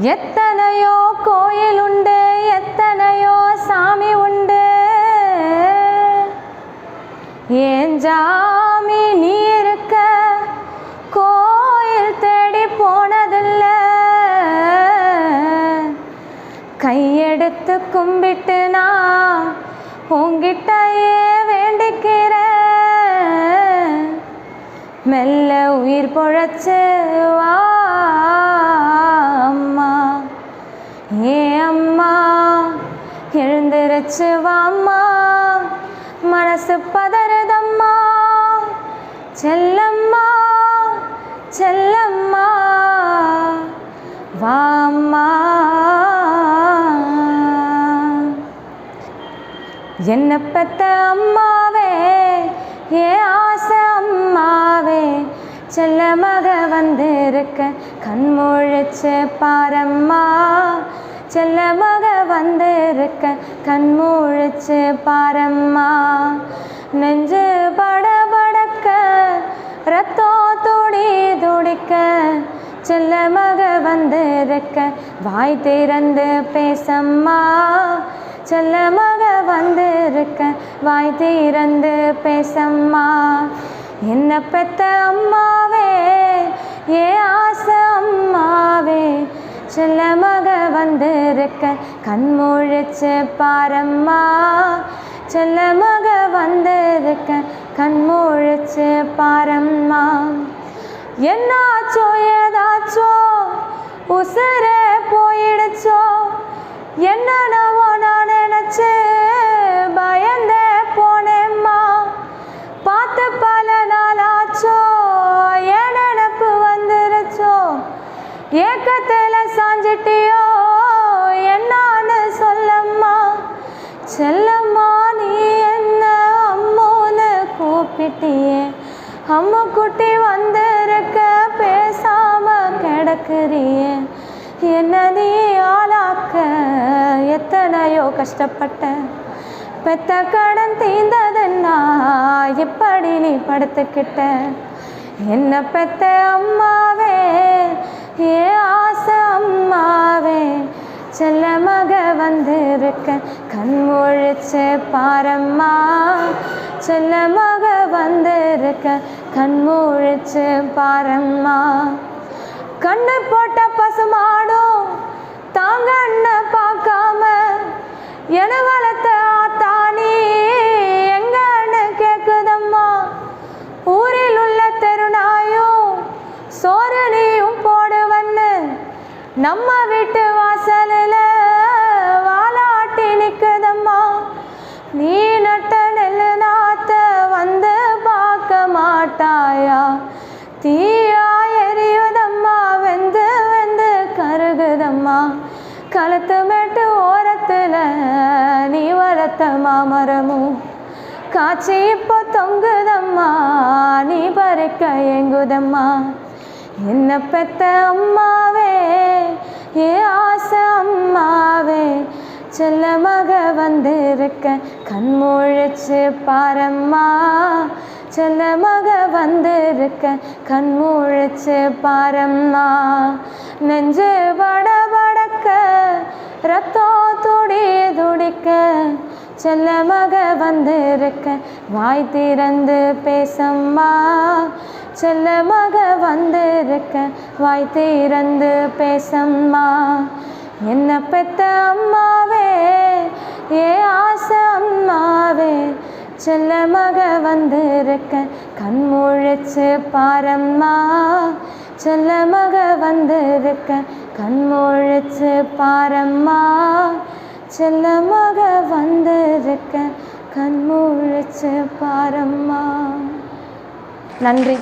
எத்தனையோ கோயில் உண்டு எத்தனையோ சாமி உண்டு. ஏன் ஜாமி நீ இருக்க கோயில் தேடி போனதில்ல? கையெடுத்து கும்பிட்டு நான் உங்கிட்டயே வேண்டிக்கிறேன். மெல்ல உயிர் பொழைச்சு வா எழுந்திருச்சு வாம்மா. மனசு பதறதம்மா. செல்லம்மா செல்லம்மா. வாம்மா. என்ன பெத்த அம்மாவே ஏ ஆசை அம்மாவே. செல்ல மக வந்திருக்க கண் முழிச்சு பாரம்மா. செல்ல மக வந்திருக்க கண்முழிச்சு பாரம்மா. நெஞ்சு படபடக்க ரத்தம் துடி துடிக்க செல்ல மக வந்திருக்க வாய் திறந்து பேசம்மா. செல்ல மக வந்திருக்க வாய் திறந்து பேசம்மா. என்ன பெத்த அம்மாவே ஏ ஆசை அம்மாவே செல்லமாக வந்திருக்க கண்முழிச்சு பாரம்மா. செல்லமாக வந்திருக்க கண்முழிச்சு பாரம்மா. என்னாச்சோ ஏதாச்சோ உசுரே போயிடுச்சோ. என்னென்னவோ மேல சாஞ்சிட்டியோ? என்னான்னு சொல்லம்மா. செல்லம்மா நீ என்ன அம்மோன்னு கூப்பிட்டியே. அம்மா குட்டி வந்திருக்க பேசாம கிடக்குறியே. என்ன நீ ஆளாக்க? எத்தனையோ கஷ்டப்பட்ட. பெத்த கடன் தீந்ததுன்னா இப்படி நீ படுத்துக்கிட்ட. என்ன பெத்த அம்மாவே? ஏ ஆசை அம்மாவே செல்ல மக வந்திருக்க கண் முழிச்சு பாரம்மா. செல்ல மக வந்திருக்க கண் முழிச்சு பாரம்மா. கண்ணு போட்ட பசுமாடும் தாங்க அண்ணன் பார்க்காம என நம்ம வீட்டு வாசலில் வாலாட்டி நிற்குதம்மா நீ நட்ட நெல்லு நாத்த வந்து பார்க்க மாட்டாயா? தீயா எரியுதம்மா வெந்து வெந்து கருகுதம்மா. கழுத்து மேட்டு ஓரத்தில் நீ வளர்த்த மாமரமும் காட்சி இப்போ தொங்குதம்மா நீ பறிக்க எங்குதம்மா என்ன பெத்த அம்மாவே ஏ ஆசை அம்மாவே. செல்லமாக வந்திருக்க. கண் முழிச்சு பாரம்மா. செல்லமாக வந்திருக்க. கண் முழிச்சு பாரம்மா. நெஞ்சு படபடக்க ரத்தம் துடி துடிக்க. செல்லமாக வந்திருக்க. வாய் திறந்து பேசம்மா. செல்ல மக வந்திருக்க வாய் திறந்து பேசம்மா. என்ன பெத்த அம்மாவே? ஏ ஆசை அம்மாவே? செல்ல மக வந்திருக்க கண்முழிச்சு பாரம்மா. செல்ல மக வந்திருக்க கண்முழிச்சு பாரம்மா. செல்ல மக வந்திருக்க கண்முழிச்சு பாரம்மா. நன்றி.